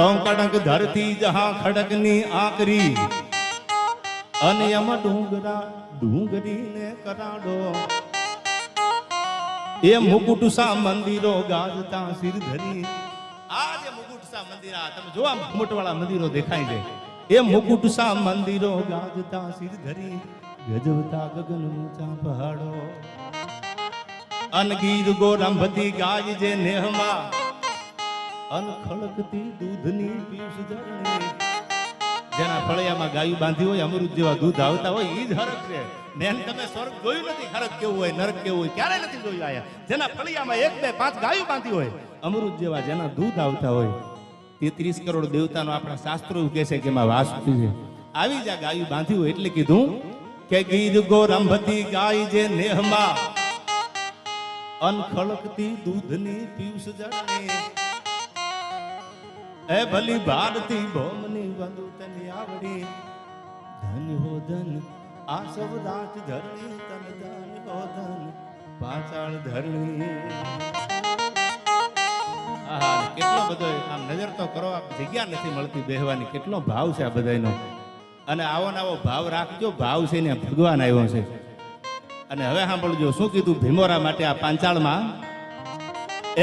તો કડક ધરતી જહા ખડકની આકરી. અને એમાં ડુંગરા ને કરાડો. એ મુકુટ સા મંદિરો ગાજતા સિર ધરી આ જે મુકુટ સા મંદિર, આ તમે જોવા મુકુટ વાળા મંદિરો દેખાય છે. એ મુકુટ સા મંદિરો ગાજતા સિર ધરી ગજવતા ગગન ઊંચા પહાડો અનગીર ગોરંભતી ગાય જે નેહમાં. અન ખળકતી દૂધની પીસ જરણી જેના ફળિયામાં ગાયું બાંધી હોય, અમૃત જેવા દૂધ આવતા હોય, ઈ જ હરખ છે. બેન તમે સ્વર્ગ જોયું નથી, હરખ કેવું હોય, નરક કેવું હોય ક્યારે નથી જોયું આયા. જેના ફળિયામાં એક બે પાંચ ગાયું બાંધી હોય, અમૃત જેવા જેના દૂધ આવતા હોય, તેત્રીસ કરોડ દેવતાનો આપણા શાસ્ત્રો કહે છે કે એમાં વાસ છે. આવી જ આ ગાયું બાંધી હોય એટલે કીધું, કે ગીર ગોરંભતી ગાય જે નેહમાં અનખળકતી દૂધની પીયુષ જરણી એ ભલી ભારતી ભોમની વંદુ તને આવડી. ધન હો ધન, આ સૌ રાજ ધરણી, તન ધન હો ધન, પાછળ ધરણી. આહા, કેટલો બધો આમ નજર તો કરો, આમ જગ્યા નથી મળતી બેહવાની. કેટલો ભાવ છે આ બધાનો અને આવો ને ભાવ રાખજો, ભાવ છે ને ભગવાન આવ્યો છે. અને હવે સાંભળજો, શું કીધું ભીમોરા માટે આ પાંચાળમાં?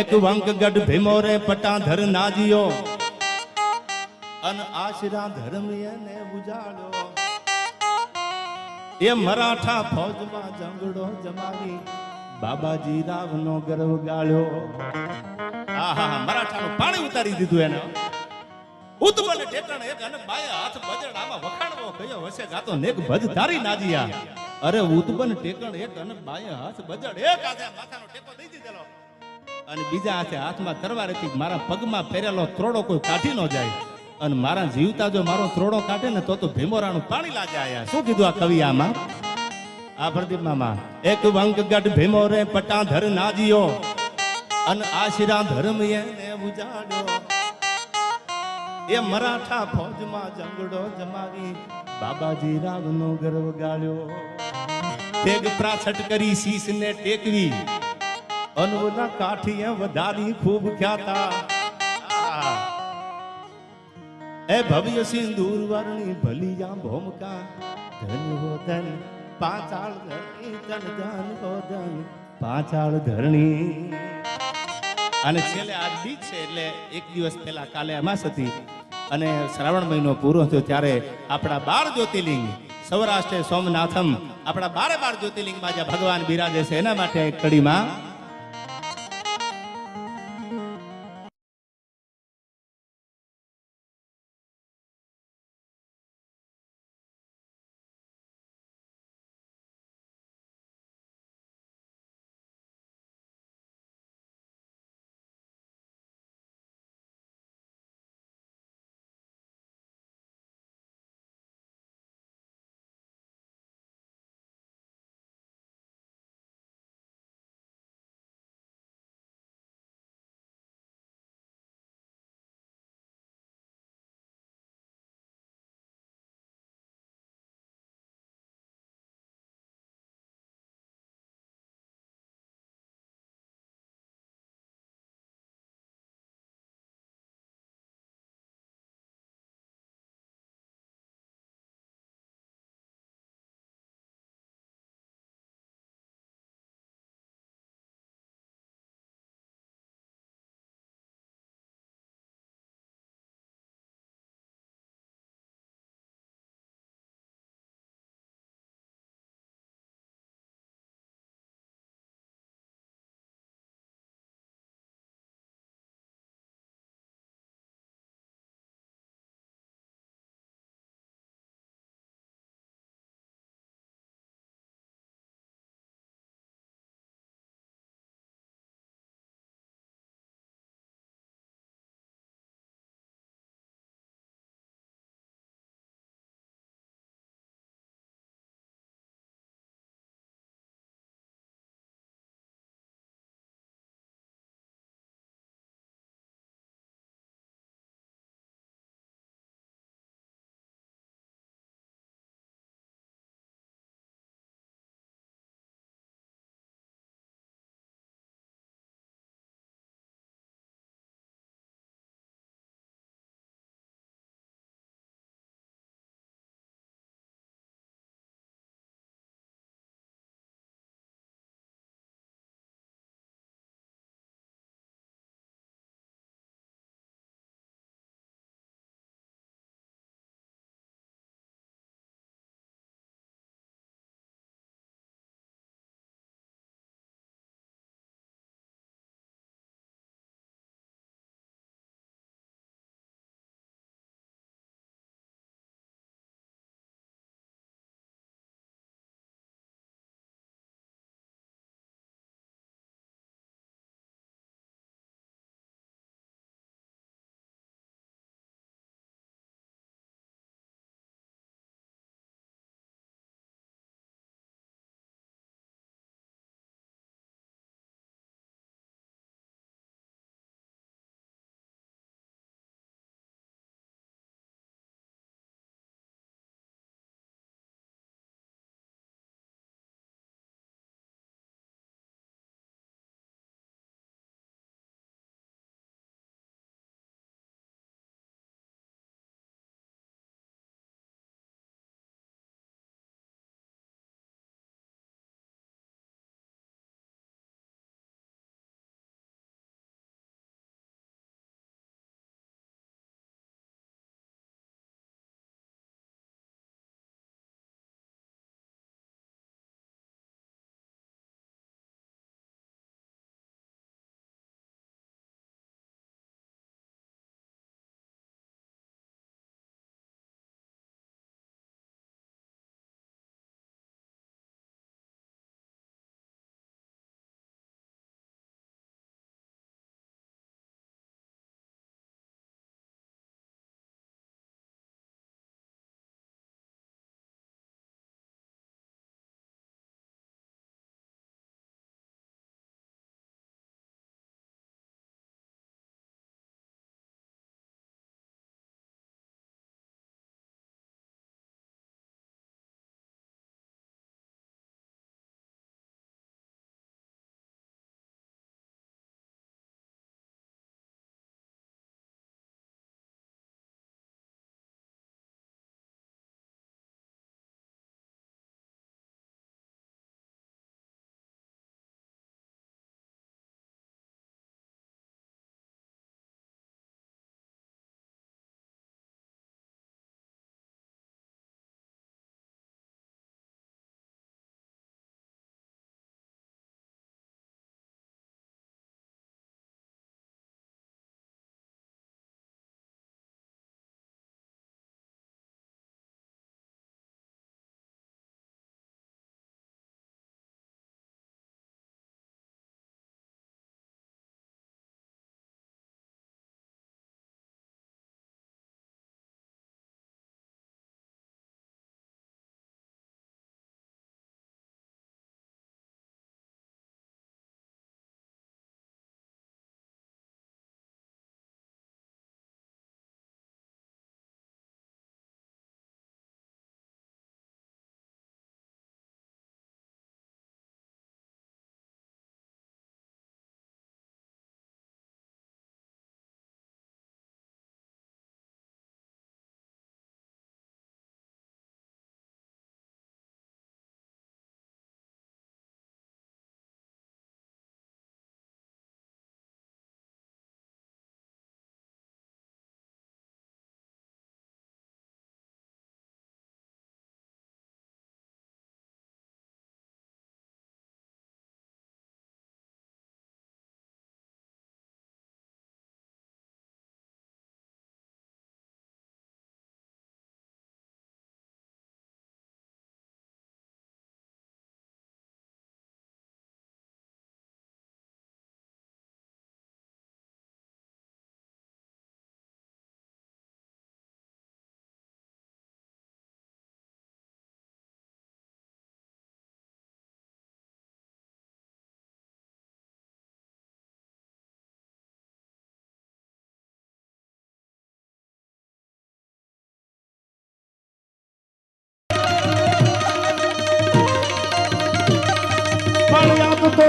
એક વંકગઢ ભીમોરે પટાધર નાજીયો. આશરા ધર્મ એને ઉજાડ્યો એ મરાઠા ફોજમાં જંગડો જમાવી બાબાજી રાવનો ગર્વ ગાળ્યો. આહા મરાઠાનું પાણી ઉતારી દીધું એને. એક અને બાએ હાથ બજડ આમાં વખાણવો કયો હશે ગાતો નેક ભજ ધારી નાજીયા. અરે ઉતબન ટેકણ એક અને હાથ બજડ એક હાથે માથાનો ટેકો દઈ દીધેલો. અને બીજા હાથે હાથમાં તરવા હતી મારા પગમાં પહેરેલો ત્રોડો કોઈ કાઢી ન જાય. અને મારા જીવતા જો મારો ત્રોડો કાઢે ને તો તો ભીમોરાનું પાણી લાગે આયા. શું કીધું આ કવિ આમાં? આ પ્રદીપ મામા, એક વંકગઢ ભીમોરે પટાધર નાજીયો, અને આશીરા ધર્મ એને ઉજાડ્યો. એ મરાઠા ફોજમાં જંગડો જમાવી, બાબાજી રાવનો ગર્વ ગાળ્યો. તેગ પ્રાછટ કરી શીશને ટેકવી, અનોના કાઠીએ વધારી ખૂબ ખ્યાતા. એ ભવ્ય સિંદૂર વર્ણી ભલિયા ભોમકા ધન ધન પાચાળ ધરણી, ધન ધન ધન, પાચાળ ધરણી. અને છેલ્લે આજ બીજ છે એટલે એક દિવસ પહેલા કાલે અમાસ હતી અને શ્રાવણ મહિનો પૂરો થયો ત્યારે આપણા બાર જ્યોતિર્લિંગ સૌરાષ્ટ્ર સોમનાથમ આપણા બારે બાર જ્યોતિર્લિંગમાં જ્યાં ભગવાન બિરાજે છે એના માટે એક કડીમાં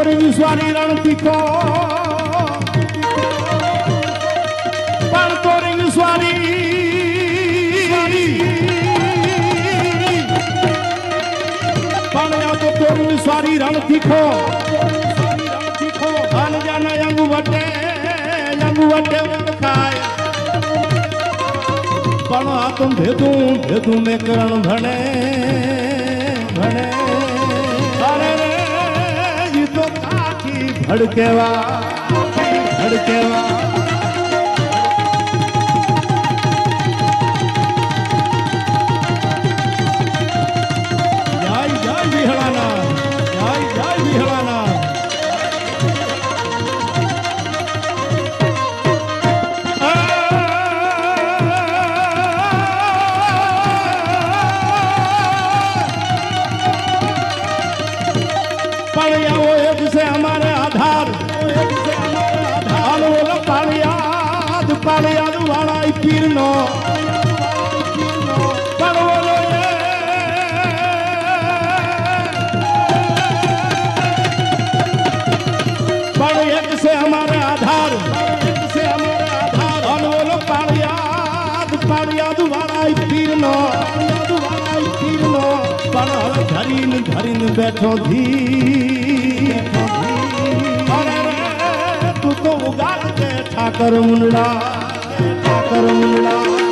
તોરી સ્વારી રણ તીખો પણ તોરી સ્વારી પણ તો તોરી સ્વારી રણ તીખો અન જાન અંગ વટે અંગ વટે ખાય. પણ આ તો ભેદું ભેદું મેં કરણ ભણે ભણે. હડકેવા હડકેવા ધરીને ધરીને બેઠો ધી. અરે રે તું તો ઉગાડ કે ઠાકર મુંડા ઠાકર મુંડલા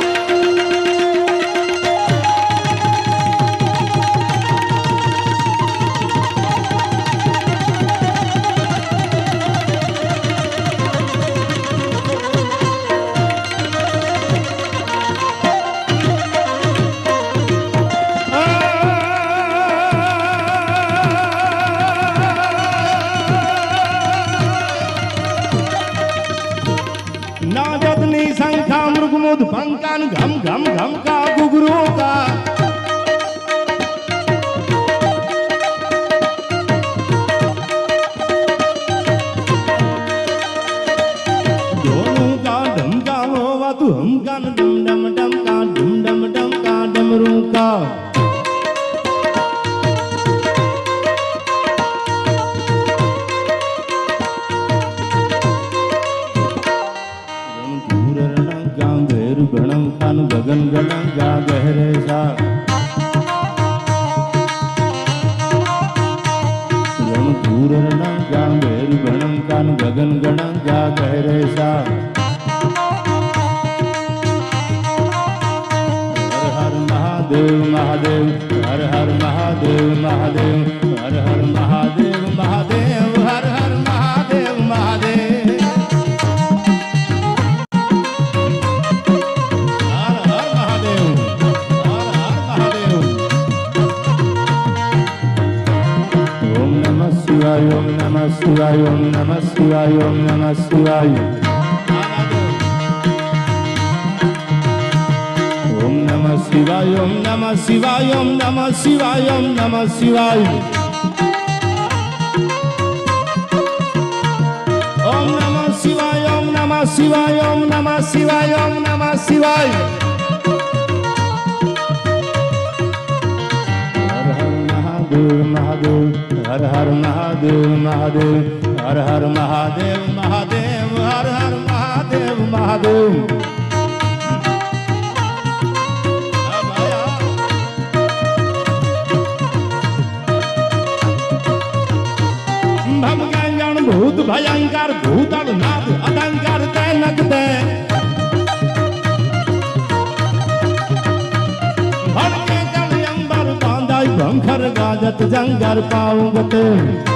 શંખા મૃગમુદ ભંકાન ઘમ ઘમ ઘમ શિવાય ઓમ નમઃ શિવાય, ઓમ નમઃ શિવાય, ઓમ નમઃ શિવાય, ઓમ નમઃ શિવાય. મહાદેવ મહાદેવ, હર હર મહાદેવ મહાદેવ, હર હર મહાદેવ મહાદેવ, હર હર મહાદેવ મહાદેવ. ભૂત ભયંકર ભૂતળ નાદ અલંકાર તે. નગતે ભણકે તળ અંબર બાંધાય ભંખર ગાજત જંગર પાઉંગતે. ડમરું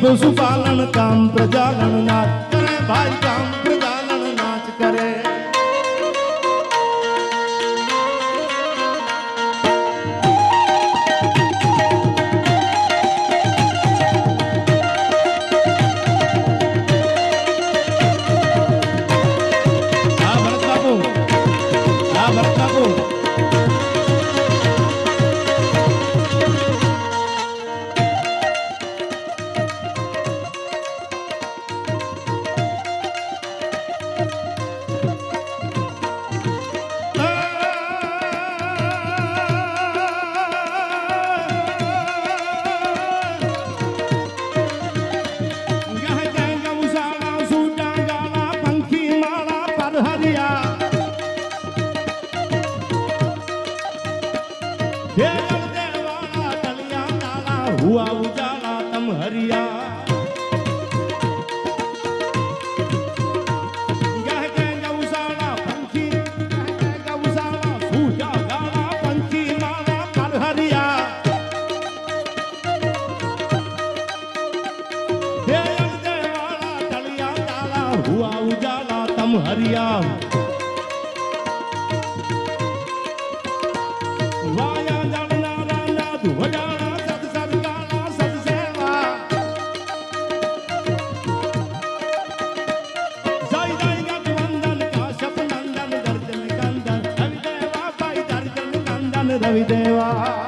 ગરીબ સુપાલન કામ પ્રજાલન નાથ કરે ભાઈ કામ. નંદન દર્જન